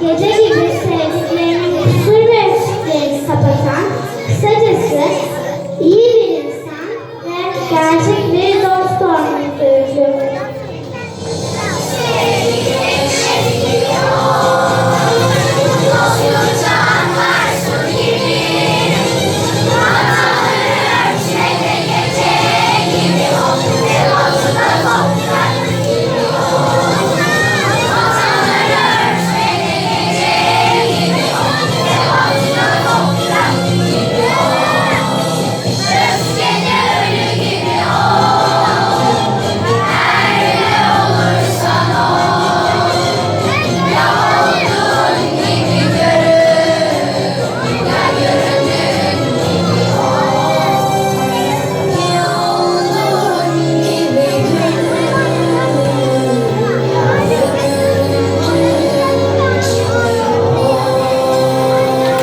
gece gibi sevdiklerini usul ve üstleri sapatan, kısacası iyi bir insan ve gerçek bir dost olmak üzere.